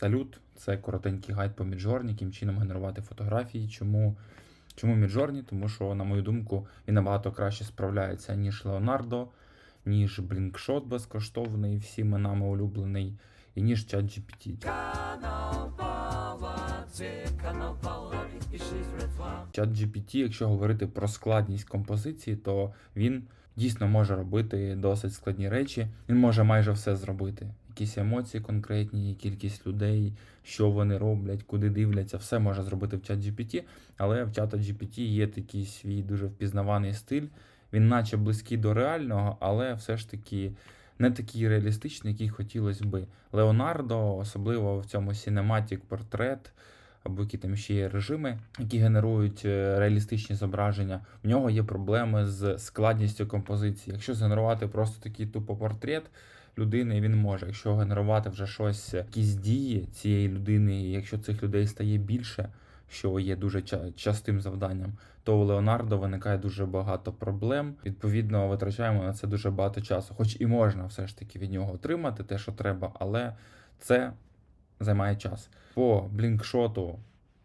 Салют, це коротенький гайд по Midjourney, яким чином генерувати фотографії. Чому, чому Midjourney? Тому що, на мою думку, він набагато краще справляється, ніж Leonardo, ніж Blinkshot безкоштовний, всіми нами улюблений, і ніж ChatGPT. ChatGPT, якщо говорити про складність композиції, то він дійсно може робити досить складні речі. Він може майже все зробити. Якісь емоції конкретні, кількість людей, що вони роблять, куди дивляться, все може зробити в ChatGPT, але в ChatGPT є такий свій дуже впізнаваний стиль. Він наче близький до реального, але все ж таки не такий реалістичний, який хотілося би. Леонардо, особливо в цьому Cinematic портрет, або які там ще є режими, які генерують е, реалістичні зображення. В нього є проблеми з складністю композиції. Якщо згенерувати просто такий тупо портрет людини, він може. Якщо генерувати вже щось, якісь дії цієї людини, якщо цих людей стає більше, що є дуже частим завданням, то у Леонардо виникає дуже багато проблем. Відповідно, витрачаємо на це дуже багато часу. Хоч і можна все ж таки від нього отримати те, що треба, але це займає час. По блінкшоту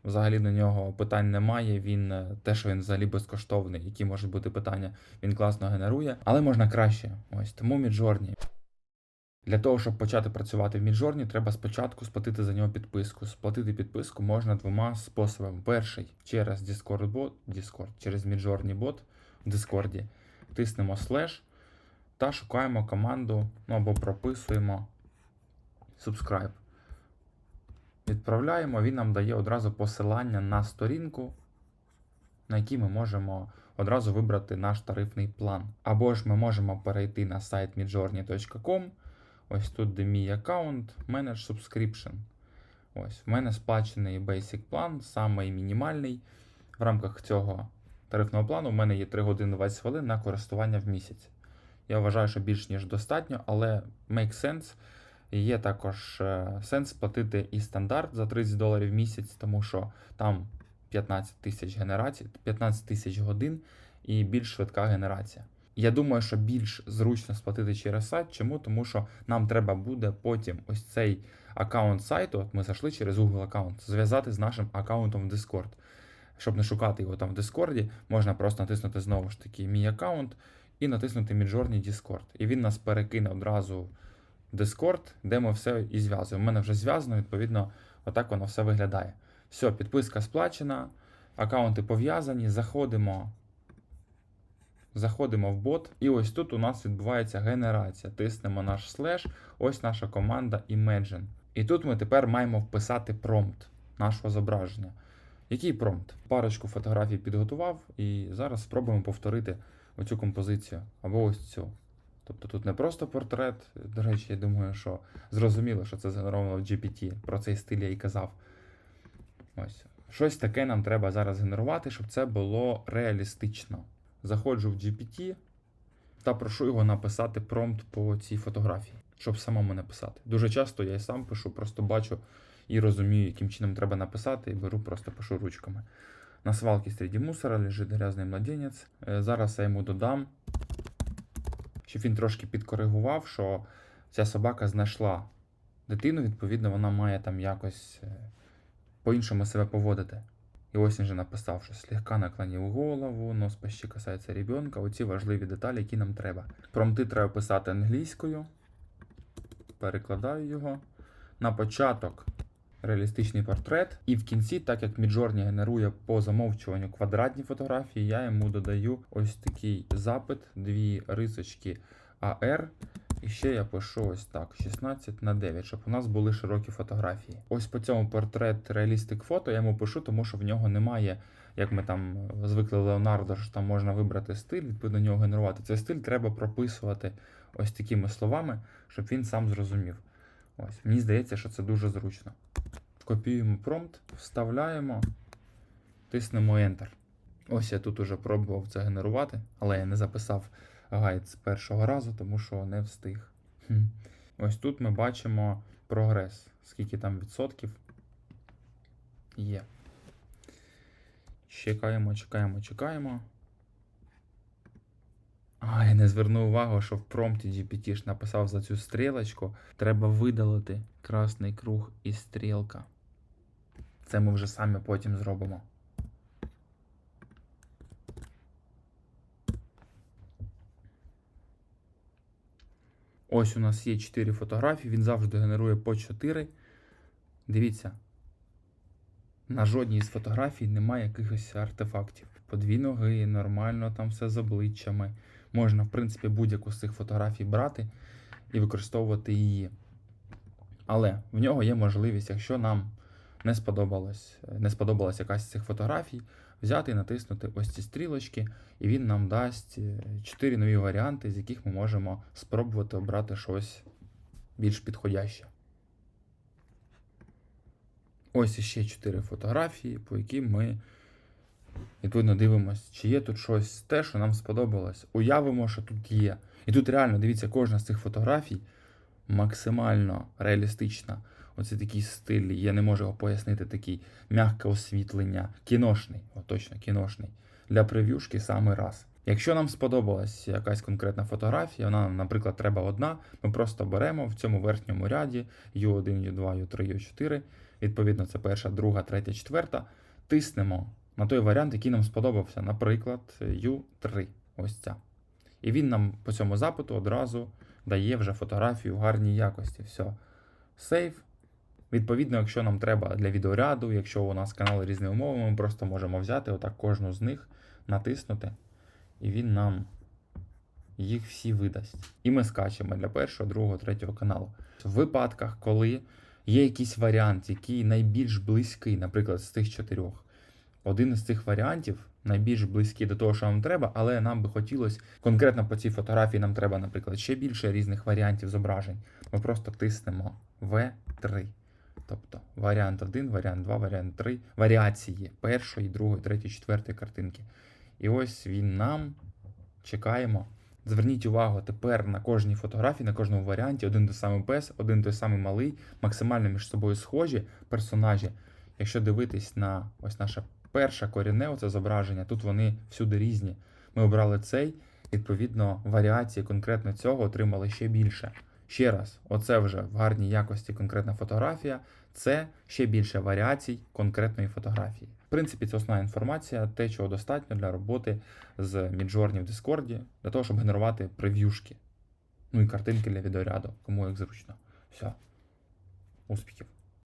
взагалі до нього питань немає. Він е, те, що він взагалі безкоштовний, які можуть бути питання, він класно генерує, але можна краще. Ось тому Midjourney. Для того, щоб почати працювати в Midjourney, треба спочатку сплатити за нього підписку. Сплатити підписку можна двома способами. Перший через Discord bot, Discord, через Midjourney bot в Discord. Тиснемо слеш та шукаємо команду ну, або прописуємо subscribe. Відправляємо, він нам дає одразу посилання на сторінку, на якій ми можемо одразу вибрати наш тарифний план. Або ж ми можемо перейти на сайт midjourney.com. Ось тут, де мій аккаунт, Manage Subscription. Ось, в мене сплачений Basic план, самий мінімальний. В рамках цього тарифного плану в мене є 3 години 20 хвилин на користування в місяць. Я вважаю, що більш ніж достатньо, але make sense. Є також е, сенс платити і стандарт за 30 доларів в місяць, тому що там 15 тисяч генерацій, 15 тисяч годин і більш швидка генерація. Я думаю, що більш зручно сплатити через сайт. Чому? Тому що нам треба буде потім ось цей аккаунт сайту, от ми зайшли через Google аккаунт, зв'язати з нашим аккаунтом в Discord. Щоб не шукати його там в Discord, можна просто натиснути знову ж таки мій аккаунт і натиснути Midjourney Discord. І він нас перекине одразу в Discord, де ми все і зв'язуємо. У мене вже зв'язано, відповідно, отак воно все виглядає. Все, підписка сплачена, аккаунти пов'язані, заходимо. Заходимо в бот, і ось тут у нас відбувається генерація. Тиснемо наш слеш, ось наша команда Imagine. І тут ми тепер маємо вписати промпт нашого зображення. Який промпт? Парочку фотографій підготував, і зараз спробуємо повторити оцю композицію або ось цю. Тобто тут не просто портрет. До речі, я думаю, що зрозуміло, що це згенеровано в GPT. Про цей стиль я і казав. Ось. Щось таке нам треба зараз генерувати, щоб це було реалістично. Заходжу в GPT та прошу його написати промпт по цій фотографії, щоб самому написати. Дуже часто я і сам пишу, просто бачу і розумію, яким чином треба написати, і беру, просто пишу ручками. На свалці серед мусора лежить грязний младенець. Е, Зараз я йому додам, щоб він трошки підкоригував, що ця собака знайшла дитину, відповідно, вона має там якось е, по-іншому себе поводити. І ось він же написав, що слегка наклонив голову, нос почти касається ребенка. Оці важливі деталі, які нам треба. Промти треба писати англійською. Перекладаю його. На початок реалістичний портрет. І в кінці, так як Midjourney генерує по замовчуванню квадратні фотографії, я йому додаю ось такий запит, дві рисочки AR. І ще я пишу ось так: 16 на 9, щоб у нас були широкі фотографії. Ось по цьому портрет реалістик фото я йому пишу, тому що в нього немає, як ми там звикли Леонардо, що там можна вибрати стиль, відповідно нього генерувати. Цей стиль треба прописувати ось такими словами, щоб він сам зрозумів. Ось, мені здається, що це дуже зручно. Копіюємо промпт, вставляємо, тиснемо Enter. Ось я тут уже пробував це генерувати, але я не записав гайд з першого разу, тому що не встиг. Ось тут ми бачимо прогрес. Скільки там відсотків є. Чекаємо, чекаємо, чекаємо. А, я не звернув увагу, що в промпті GPT ж написав за цю стрілочку. Треба видалити красний круг і стрілка. Це ми вже самі потім зробимо. Ось у нас є 4 фотографії, він завжди генерує по 4. Дивіться, на жодній з фотографій немає якихось артефактів. По дві ноги, нормально, там все з обличчями. Можна, в принципі, будь-яку з цих фотографій брати і використовувати її. Але в нього є можливість, якщо нам не сподобалось, не сподобалась якась з цих фотографій, взяти і натиснути ось ці стрілочки, і він нам дасть 4 нові варіанти, з яких ми можемо спробувати обрати щось більш підходяще. Ось іще 4 фотографії, по яким ми відповідно дивимося, чи є тут щось те, що нам сподобалось. Уявимо, що тут є. І тут реально, дивіться, кожна з цих фотографій максимально реалістична. Оце такий стиль, я не можу його пояснити, такий м'яке освітлення, кіношний, о, точно кіношний. Для прев'юшки саме раз. Якщо нам сподобалась якась конкретна фотографія, вона нам, наприклад, треба одна, ми просто беремо в цьому верхньому ряді U1, U2, U3, U4, відповідно, це перша, друга, третя, четверта, тиснемо на той варіант, який нам сподобався, наприклад, U3. Ось ця. І він нам по цьому запиту одразу дає вже фотографію в гарній якості. Все. Сейв. Відповідно, якщо нам треба для відеоряду, якщо у нас канал різними мовами, ми просто можемо взяти отак кожну з них, натиснути, і він нам їх всі видасть. І ми скачемо для першого, другого, третього каналу. В випадках, коли є якийсь варіант, який найбільш близький, наприклад, з тих чотирьох, один із цих варіантів найбільш близький до того, що нам треба, але нам би хотілося конкретно по цій фотографії нам треба, наприклад, ще більше різних варіантів зображень. Ми просто тиснемо V3. Тобто варіант 1, варіант 2, варіант 3, варіації першої, другої, третьої, четвертої картинки. І ось він нам чекаємо. Зверніть увагу, тепер на кожній фотографії, на кожному варіанті один той самий пес, один той самий малий, максимально між собою схожі персонажі. Якщо дивитись на ось наше перше корінне, оце зображення, тут вони всюди різні. Ми обрали цей, відповідно, варіації конкретно цього отримали ще більше. Ще раз, оце вже в гарній якості конкретна фотографія, це ще більше варіацій конкретної фотографії. В принципі, це основна інформація, те, чого достатньо для роботи з Midjourney в Discord, для того, щоб генерувати прев'юшки. Ну і картинки для відеоряду, кому як зручно. Все. Успіхів!